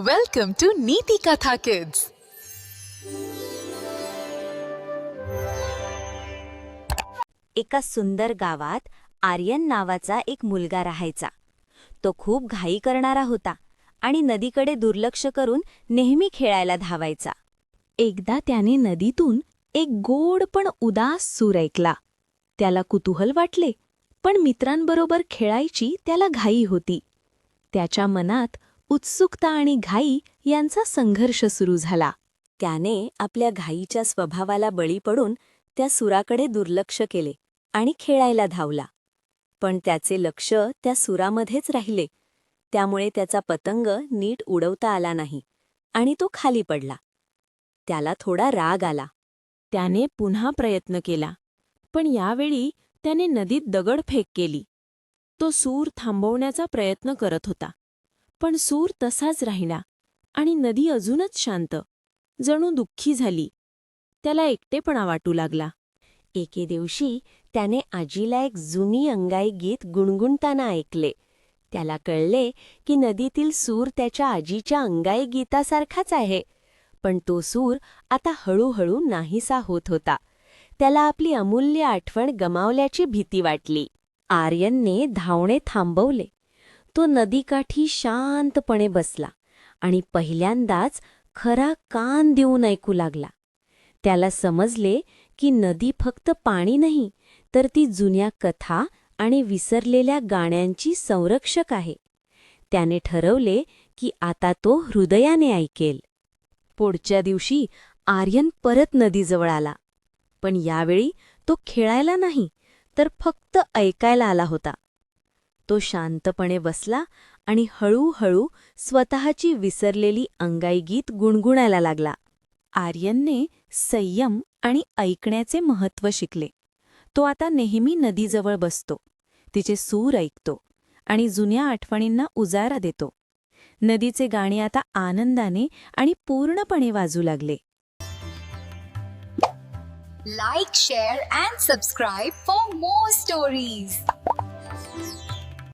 Welcome to नीति कथा kids एका सुंदर गावात आर्यन नावाचा एक मुलगा राहायचा. तो खूप घाई करणारा होता आणि नदीकडे दुर्लक्ष करून नेहमी खेळायला धावायचा. एकदा त्याने नदीतून एक गोड पण उदास सूर ऐकला. त्याला कुतूहल वाटले पण मित्रांबरोबर खेळायची त्याला घाई होती. त्याच्या मनात उत्सुकता आणि घाई यांचा संघर्ष सुरू झाला. त्याने आपल्या घाईच्या स्वभावाला बळी पडून त्या सुराकडे दुर्लक्ष केले आणि खेळायला धावला. पण त्याचे लक्ष त्या सुरामध्येच राहिले. त्यामुळे त्याचा पतंग नीट उडवता आला नाही आणि तो खाली पडला. त्याला थोडा राग आला. त्याने पुन्हा प्रयत्न केला. पण यावेळी त्याने नदीत दगडफेक केली. तो सूर थांबवण्याचा प्रयत्न करत होता. पण सूर तसाच राहिला आणि नदी अजूनच शांत. जणू दुःखी झाली. त्याला एकटेपणा वाटू लागला. एके दिवशी त्याने आजीला एक जुनी अंगाई गीत गुणगुणताना ऐकले. त्याला कळले की नदीतील सूर त्याच्या आजीच्या अंगाई गीतासारखाच आहे. पण तो सूर आता हळूहळू नाहीसा होत होता. त्याला आपली अमूल्य आठवण गमावल्याची भीती वाटली. आर्यनने धावणे थांबवले. तो नदीकाठी शांतपणे बसला आणि पहिल्यांदाच खरा कान देऊन ऐकू लागला. त्याला समजले की नदी फक्त पाणी नाही तर ती जुन्या कथा आणि विसरलेल्या गाण्यांची संरक्षक आहे. त्याने ठरवले की आता तो हृदयाने ऐकेल. पुढच्या दिवशी आर्यन परत नदीजवळ आला. पण यावेळी तो खेळायला नाही तर फक्त ऐकायला आला होता. तो शांतपणे बसला आणि हळूहळू स्वतःची विसरलेली अंगाई गीत गुणगुणायला लागला. आर्यनने संयम आणि ऐकण्याचे महत्त्व शिकले. तो आता नेहमी नदीजवळ बसतो. तिचे सूर ऐकतो आणि जुन्या आठवणींना उजारा देतो. नदीचे गाणे आता आनंदाने आणि पूर्णपणे वाजू लागले. Like share, and subscribe for more stories.